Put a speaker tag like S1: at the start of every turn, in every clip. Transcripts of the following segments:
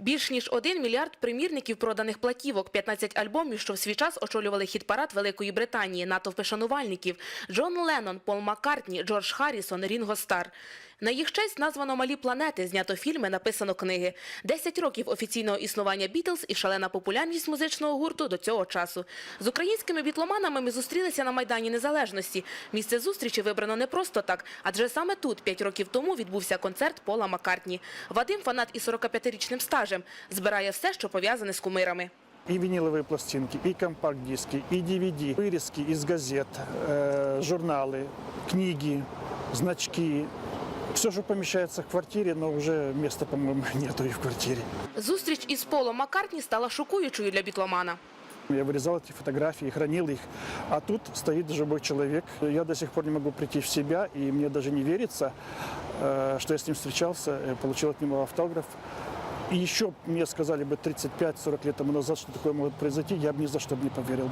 S1: Більш ніж 1 мільярд примірників проданих платівок, 15 альбомів, що в свій час очолювали хіт-парад Великої Британії, натовпи шанувальників, Джон Леннон, Пол Маккартні, Джордж Харрісон, Рінго Стар. На їх честь названо «Малі планети», знято фільми, написано книги. 10 років офіційного існування Бітлз і шалена популярність музичного гурту до цього часу. З українськими бітломанами ми зустрілися на Майдані Незалежності. Місце зустрічі вибрано не просто так, адже саме тут 5 років тому відбувся концерт Пола Маккартні. Вадим, фанат із 45-річним стажем, збирає все, що пов'язане з кумирами.
S2: И виниловые пластинки, и компакт-диски, и DVD, вырезки из газет, э, журналы, книги, значки. Все, что помещается в квартире, но уже места, по-моему, нету и в квартире.
S1: Зустріч із Полом Маккартні стала шокуючою для бітломана.
S2: Я вырезал эти фотографии, хранил их. А тут стоит живой человек. Я до сих пор не могу прийти в себя, и мне даже не верится, э, что я с ним встречался, э, получил от него автограф. И еще мне сказали бы 35-40 лет тому назад, что такое может произойти, я бы ни за что бы не поверил.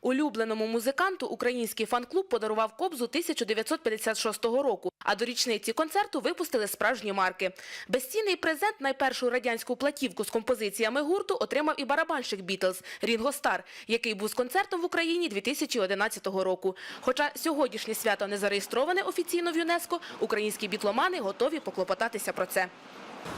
S1: Улюбленому музиканту український фан-клуб подарував кобзу 1956 року, а до річниці концерту випустили справжні марки. Безцінний презент найпершу радянську платівку з композиціями гурту отримав і барабанщик Бітлз Рінго Стар, який був з концертом в Україні 2011 року. Хоча сьогоднішнє свято не зареєстроване офіційно в ЮНЕСКО, українські бітломани готові поклопотатися про це.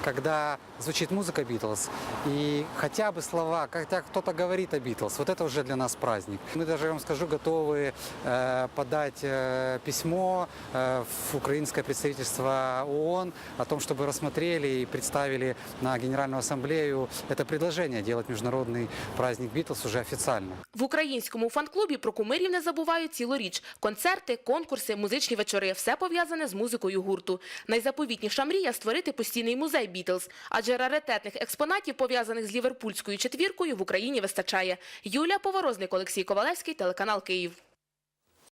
S3: когда звучит музыка Битлз и хотя бы слова, когда кто-то говорит о Битлз, вот это уже для нас праздник. Мы даже, я вам скажу, готовы э, подать э, письмо э, в украинское представительство ООН о том, чтобы рассмотрели и представили на Генеральную Ассамблею это предложение делать международный праздник Битлз уже официально.
S1: В українському фан-клубі про кумирів не забувають цілоріч. Концерти, конкурси, музичні вечори – все пов'язане з музикою гурту. Найзаповітніша мрія – створити постійний музей Бітлз. Адже раритетних експонатів, пов'язаних з ліверпульською четвіркою, в Україні вистачає. Юлія Поворозник, Олексій Ковалевський, телеканал «Київ».